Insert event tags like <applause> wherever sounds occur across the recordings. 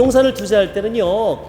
부동산을 투자할 때는요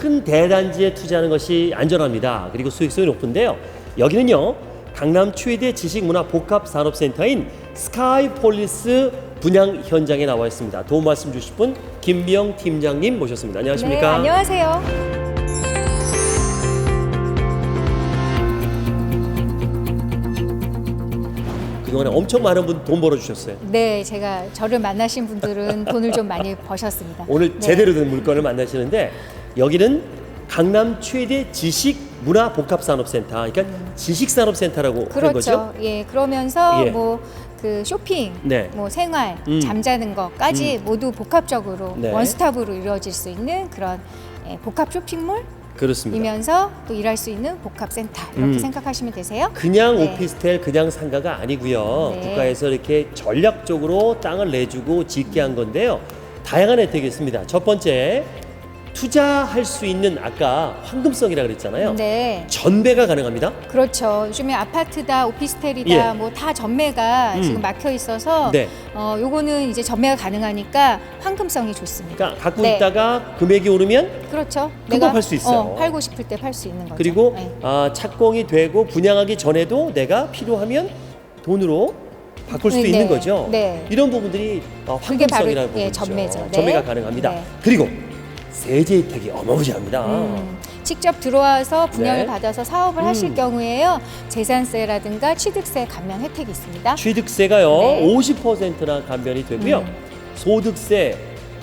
큰 대단지에 투자하는 것이 안전합니다. 그리고 수익성이 높은데요. 여기는요 강남 최대 지식문화 복합산업센터인 스카이폴리스 분양 현장에 나와 있습니다. 도움 말씀 주실 분 김미영 팀장님 모셨습니다. 안녕하십니까? 네, 안녕하세요. 그동안에 엄청 많은 분 돈 벌어주셨어요. 네, 제가 저를 만나신 분들은 <laughs> 돈을 좀 많이 버셨습니다. 오늘 네. 제대로 된 물건을 만나시는데 여기는 강남 최대 지식 문화 복합 산업센터, 그러니까 지식 산업센터라고 하는 그렇죠. 거죠. 예, 그러면서 예. 뭐 그 쇼핑, 네. 뭐 생활, 음. 잠자는 것까지 모두 복합적으로 네. 원스톱으로 이루어질 수 있는 그런 예, 복합 쇼핑몰이면서 그렇습니다. 또 일할 수 있는 복합센터 이렇게 음. 생각하시면 되세요. 그냥 네. 오피스텔, 그냥 상가가 아니고요. 네. 국가에서 이렇게 전략적으로 땅을 내주고 짓게 한 건데요. 다양한 혜택이 있습니다. 첫 번째, 투자할 수 있는 아까 황금성이라 그랬잖아요. 네. 전배가 가능합니다. 그렇죠. 요즘에 아파트다, 오피스텔이다, 예. 뭐 다 전매가 음. 지금 막혀 있어서 네. 어, 요거는 이제 전매가 가능하니까 황금성이 좋습니다. 그러니까 갖고 네. 있다가 금액이 오르면 그렇죠. 금방 팔수 있어요. 어, 팔고 싶을 때 팔 수 있는 거죠. 그리고 네. 아, 착공이 되고 분양하기 전에도 내가 필요하면 돈으로 바꿀 수도 네, 있는 네. 거죠. 네. 이런 부분들이 어, 그게 바로, 황금성이라는 예, 부분이죠. 전매죠. 네. 전매가 가능합니다. 네. 그리고 세제 혜택이 어마무시합니다. 음, 직접 들어와서 분양을 네. 받아서 사업을 하실 음. 경우에요. 재산세라든가 취득세 감면 혜택이 있습니다. 취득세가요 네. 50%나 감면이 되고요. 음. 소득세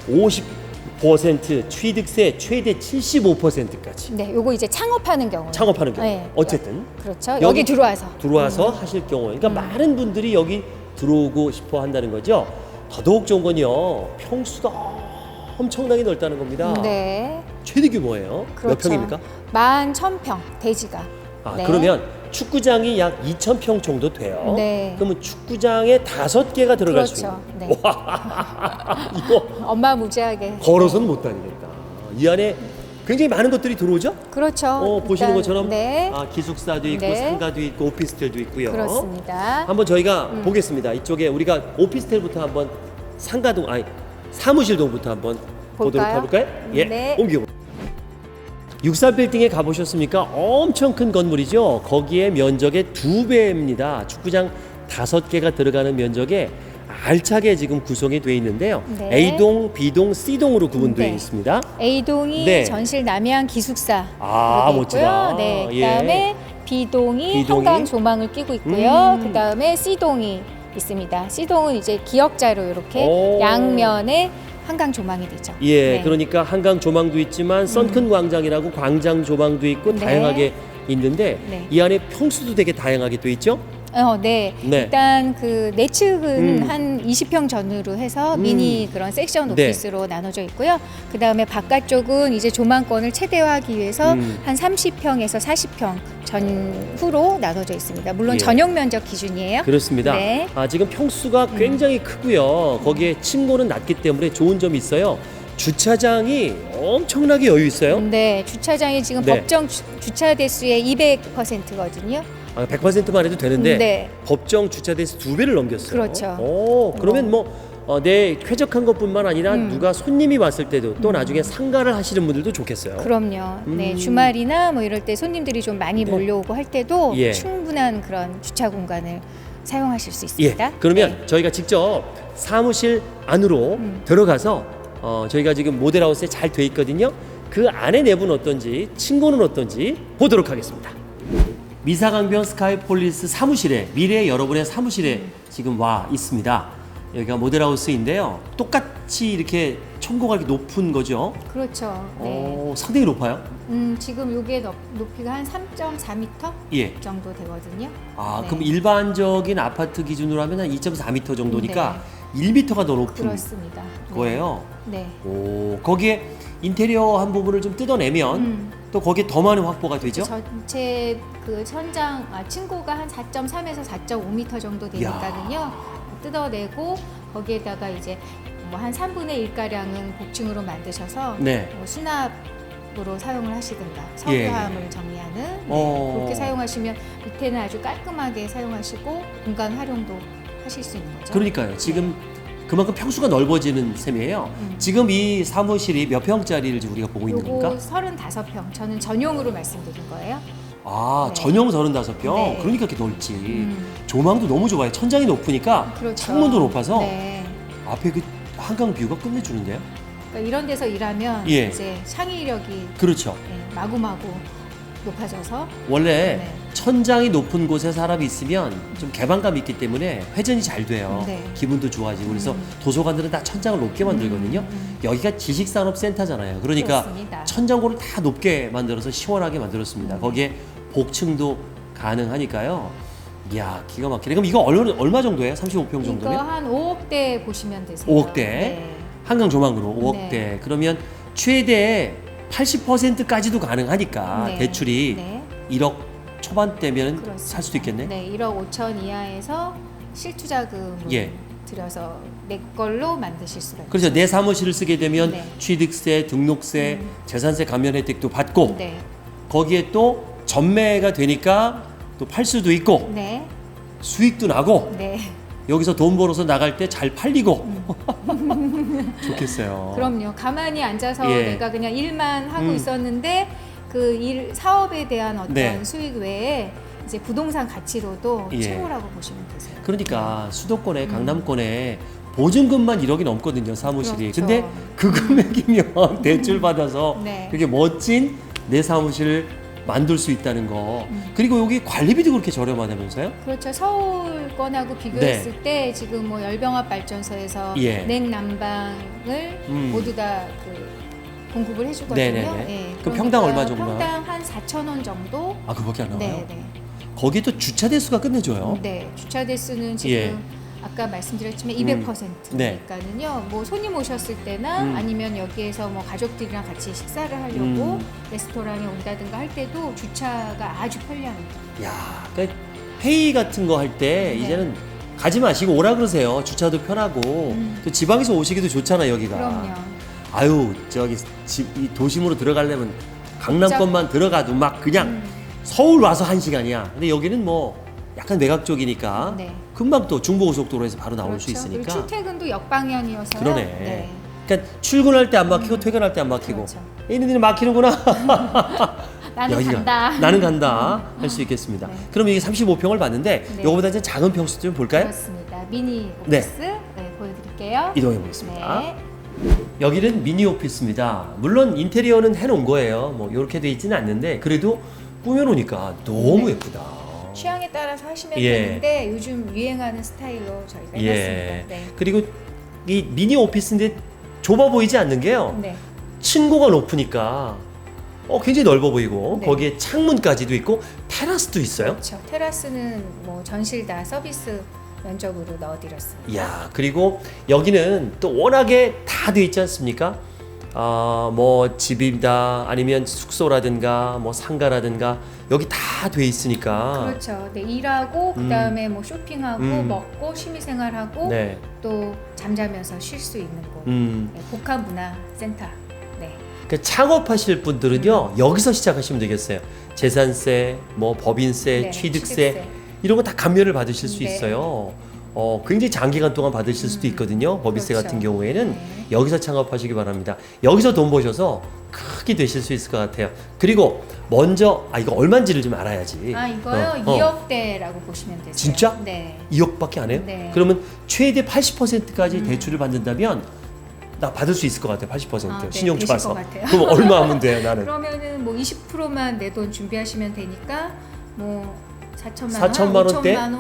50%, 취득세 최대 75%까지 네, 요거 이제 창업하는 경우. 창업하는 경우. 네. 어쨌든 그렇죠. 여기 여기, 들어와서. 들어와서 하실 경우에 그러니까 많은 분들이 여기 들어오고 싶어 한다는 거죠. 더더욱 좋은 건요. 평수가 엄청나게 넓다는 겁니다. 네. 최대 규모예요. 그렇죠. 몇 평입니까? 만 천평 대지가. 아, 네. 그러면 축구장이 약 2,000평 정도 돼요. 네. 그러면 축구장에 다섯 개가 들어갈 수 그렇죠. 있는. 네. <laughs> 이거 엄마 무지하게. 걸어서는 못 다니겠다. 이 안에 굉장히 많은 것들이 들어오죠? 그렇죠. 어, 보시는 일단, 것처럼 네. 아, 기숙사도 있고 네. 상가도 있고 오피스텔도 있고요. 그렇습니다. 한번 저희가 음. 보겠습니다. 이쪽에 우리가 오피스텔부터 한번 상가동 아니 사무실 동부터 한번 보도록 볼까요? 해볼까요? 예, 네. 옮겨. 63 빌딩에 가보셨습니까? 엄청 큰 건물이죠. 거기에 면적의 두 배입니다. 축구장 다섯 개가 들어가는 면적에 알차게 지금 구성이 되어 있는데요. 네. A동, B동, C동으로 구분되어 네. 있습니다. A동이 네. 전실 남양 기숙사. 아, 멋지다. 네. 예. 그다음에 B동이, B동이? 한강 조망을 끼고 있고요. 음. 그다음에 C동이 있습니다. C동은 이제 기역자로 이렇게 오. 양면에 한강 조망이 되죠. 예, 네. 그러니까 한강 조망도 있지만 썬큰 광장이라고 광장 조망도 있고 네. 다양하게 있는데 네. 이 안에 평수도 되게 다양하게 돼 있죠. 어, 네. 네. 일단 그 내측은 음. 한 20평 전후로 해서 음. 미니 그런 섹션 네. 오피스로 나눠져 있고요. 그 다음에 바깥쪽은 이제 조망권을 최대화하기 위해서 음. 한 30평에서 40평 전후로 나눠져 있습니다. 물론 예. 전용 면적 기준이에요. 그렇습니다. 네. 아, 지금 평수가 굉장히 크고요. 거기에 층고는 낮기 때문에 좋은 점이 있어요. 주차장이 엄청나게 여유 있어요. 네, 주차장이 지금 네. 법정 주, 주차 대수의 200%거든요. 아, 100%만 해도 되는데 네. 법정 주차 대수 두 배를 넘겼어요. 그렇죠. 오, 그러면 뭐 어, 내 쾌적한 것뿐만 아니라 음. 누가 손님이 왔을 때도 또 나중에 상가를 하시는 분들도 좋겠어요. 그럼요. 네, 음. 주말이나 뭐 이럴 때 손님들이 좀 많이 네. 몰려오고 할 때도 예. 충분한 그런 주차 공간을 사용하실 수 예. 있습니다. 그러면 네. 저희가 직접 사무실 안으로 음. 들어가서 어, 저희가 지금 모델하우스에 잘 돼 있거든요. 그 안에 내부는 어떤지, 층고는 어떤지 보도록 하겠습니다. 미사강변 스카이폴리스 사무실에 미래 여러분의 사무실에 음. 지금 와 있습니다. 여기가 모델하우스인데요. 똑같이 이렇게 천고가 이렇게 높은 거죠. 그렇죠. 네. 어, 상당히 높아요. 음, 지금 요게 높, 높이가 한 3.4m 예. 정도 되거든요. 아, 네. 그럼 일반적인 아파트 기준으로 하면 한 2.4m 정도니까 1m가 더 높은 그렇습니다. 네. 거예요. 네. 오, 거기에 인테리어 한 부분을 좀 뜯어내면 음. 또 거기에 더 많은 확보가 되죠? 전체 그 천장 아, 층고가 한 4.3에서 4.5m 정도 되니까는요. 뜯어내고 거기에다가 이제 뭐 한 3분의 1 가량은 복층으로 만드셔서 네. 뭐 수납으로 사용을 하시든가 석유화물 정리하는 네, 어. 그렇게 사용하시면 밑에는 아주 깔끔하게 사용하시고 공간 활용도 하실 수 있는 거죠. 그러니까요. 지금 그만큼 평수가 넓어지는 셈이에요. 음. 지금 이 사무실이 몇 평짜리를 지금 우리가 보고 있는 겁니까? 35평. 저는 전용으로 말씀드린 거예요. 아, 네. 전용 35평? 네. 그러니까 이렇게 넓지. 음, 조망도 너무 좋아요. 천장이 높으니까 그렇죠. 창문도 높아서 네. 앞에 그 한강 뷰가 끝내주는데요. 그러니까 이런 데서 일하면 예. 이제 창의력이 그렇죠. 예, 마구마구 높아져서 원래 네. 천장이 높은 곳에 사람이 있으면 좀 개방감이 있기 때문에 회전이 잘 돼요. 네. 기분도 좋아지고 그래서 음. 도서관들은 다 천장을 높게 만들거든요. 음, 여기가 지식산업센터잖아요. 그러니까 그렇습니다. 천장고를 다 높게 만들어서 시원하게 만들었습니다. 음. 거기에 복층도 가능하니까요. 이야 기가 막히네. 그럼 이거 얼마, 얼마 정도예요? 35평 이거 정도면? 한 5억대 보시면 되세요. 5억대. 네. 한강 조망으로 5억대. 네. 그러면 최대 80%까지도 가능하니까 네. 대출이 네. 1억 초반대면 그렇습니다. 살 수도 있겠네. 네, 1억 5천 이하에서 실투자금을 예. 들여서 내 걸로 만드실 수가 있어요. 그래서 내 사무실을 쓰게 되면 네. 취득세, 등록세, 음. 재산세 감면 혜택도 받고 네. 거기에 또 전매가 되니까 또 팔 수도 있고 네. 수익도 나고 네. 여기서 돈 벌어서 나갈 때 잘 팔리고 <laughs> 좋겠어요. 음. 그럼요. 가만히 앉아서 예. 내가 그냥 일만 하고 음. 있었는데 그 일 사업에 대한 어떤 네. 수익 외에 이제 부동산 가치로도 예. 최고라고 보시면 되세요. 그러니까 수도권에 음. 강남권에 보증금만 1억이 넘거든요 사무실이. 그렇죠. 근데 그 금액이면 <laughs> 대출 받아서 네. 그렇게 멋진 내 사무실을 만들 수 있다는 거. 음. 그리고 여기 관리비도 그렇게 저렴하다면서요? 그렇죠. 서울권하고 비교했을 때 지금 뭐 열병합 발전소에서 네. 예. 냉난방을 음. 모두 다그 공급을 해주거든요. 네네네. 예, 그럼 그러니까 평당 얼마 정도 평당 한 4천 원 정도. 아 그밖에 안 나와요? 네, 네. 거기 또 주차 대수가 끝내줘요. 네, 주차 대수는 지금 예. 아까 말씀드렸지만 음. 200%니까는요. 뭐 손님 오셨을 때나 음. 아니면 여기에서 뭐 가족들이랑 같이 식사를 하려고 음. 레스토랑에 온다든가 할 때도 주차가 아주 편리합니다. 야, 그러니까 회의 같은 거 할 때 네. 이제는 가지 마시고 오라 그러세요. 주차도 편하고 음. 또 지방에서 오시기도 좋잖아 여기가. 그럼요. 아유 저기 집, 이 도심으로 들어가려면 강남권만 들어가도 막 그냥 음. 서울 와서 한 시간이야. 근데 여기는 뭐 약간 외곽 쪽이니까 네. 금방 또 중부고속도로에서 바로 나올 수 그렇죠. 그리고 있으니까. 출퇴근도 역방향이어서요. 그러네. 네. 그러니까 출근할 때 안 막히고 퇴근할 때 안 막히고 그렇죠. 얘네들이 막히는구나. <laughs> 나는 간다. 나는 간다 할 수 있겠습니다. 네. 그럼 이게 35평을 봤는데 네. 요거보다 이제 작은 평수 좀 볼까요? 그렇습니다. 미니 오피스 네. 보여드릴게요. 이동해 보겠습니다. 네. 여기는 미니 오피스입니다. 물론 인테리어는 해놓은 거예요. 뭐 이렇게 돼 있지는 않는데 그래도 꾸며놓으니까 너무 네. 예쁘다. 취향에 따라서 하시면 예. 되는데 요즘 유행하는 스타일로 저희가 예. 해봤습니다. 네. 그리고 이 미니 오피스인데 좁아 보이지 않는 게요. 네. 층고가 높으니까 어, 굉장히 넓어 보이고 네. 거기에 창문까지도 있고 테라스도 있어요. 그렇죠. 테라스는 뭐 전실 다 서비스 면적으로 넣어드렸습니다. 이야 그리고 여기는 또 워낙에 다 돼 있지 않습니까? 아, 뭐 집이다 아니면 숙소라든가 뭐 상가라든가 여기 다 돼 있으니까 그렇죠. 네, 일하고 음. 그다음에 뭐 쇼핑하고 음. 먹고 취미생활하고 네, 또 잠자면서 쉴 수 있는 곳. 음, 네, 복합 문화 센터. 네. 그 창업하실 분들은요 여기서 시작하시면 되겠어요. 재산세, 뭐 법인세, 네, 취득세, 이런 거 다 감면을 받으실 수 네. 있어요. 어, 굉장히 장기간 동안 받으실 수도 음, 있거든요. 법인세 그렇죠. 같은 경우에는 네. 여기서 창업하시기 바랍니다. 여기서 돈 버셔서 크게 되실 수 있을 것 같아요. 그리고 먼저 아 이거 얼마인지를 좀 알아야지. 아 이거요 어, 어. 2억대라고 보시면 되세요. 진짜? 네. 2억밖에 안 해요? 네. 그러면 최대 80%까지 음. 대출을 받는다면 나 받을 수 있을 것 같아요. 80% 아, 네, 신용 되실 좋아서. 것 같아요. 그럼 얼마 하면 돼요, 나는? <laughs> 그러면은 뭐 20%만 내 돈 준비하시면 되니까 뭐 4천만 4천만 원, 원대? 5천만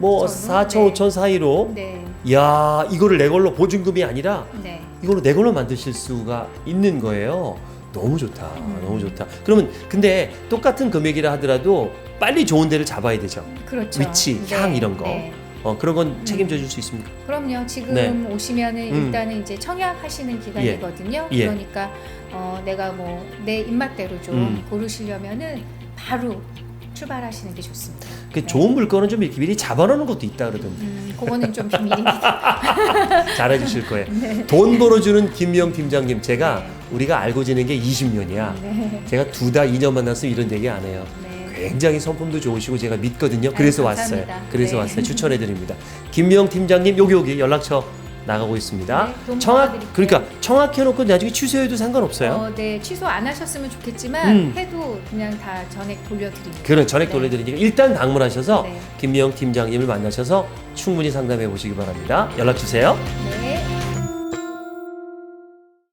원뭐 정도? 4천, 네. 5천 사이로. 네. 야 이거를 내 걸로 보증금이 아니라 네. 이걸로 내 걸로 만드실 수가 있는 거예요. 너무 좋다. 음. 너무 좋다. 그러면 근데 똑같은 금액이라 하더라도 빨리 좋은 데를 잡아야 되죠. 그렇죠. 위치, 향 이런 거. 네. 어, 그런 건 음. 책임져 줄 수 있습니까? 그럼요. 지금 네. 오시면은 음. 일단은 이제 청약 하시는 기간이거든요. 예. 그러니까 어, 내가 뭐 내 입맛대로 좀 음. 고르시려면은 바로 출발하시는 게 좋습니다. 그 네. 좋은 물건은 좀 이렇게 미리 잡아놓는 것도 있다 그러던데 음, 그거는 좀 비밀입니다. <laughs> 잘해주실 거예요. 네. 돈 벌어주는 김명 팀장님 제가 네. 우리가 알고 지낸 게 20년이야. 네. 제가 두 달, 2년 만났으면 이런 얘기 안 해요. 네. 굉장히 성품도 좋으시고 제가 믿거든요. 그래서 아유, 왔어요. 그래서 네. 왔어요. 추천해 드립니다. 김명 팀장님 여기 여기 연락처 나가고 있습니다. 네, 돈 모아드릴게요. 그러니까 청약해놓고 나중에 취소해도 상관없어요. 어, 네, 취소 안 하셨으면 좋겠지만 음. 해도 그냥 다 전액 돌려드립니다. 그런 전액 네. 돌려드리니까 일단 방문하셔서 네. 김미영 팀장님을 만나셔서 충분히 상담해 보시기 바랍니다. 연락 주세요. 네.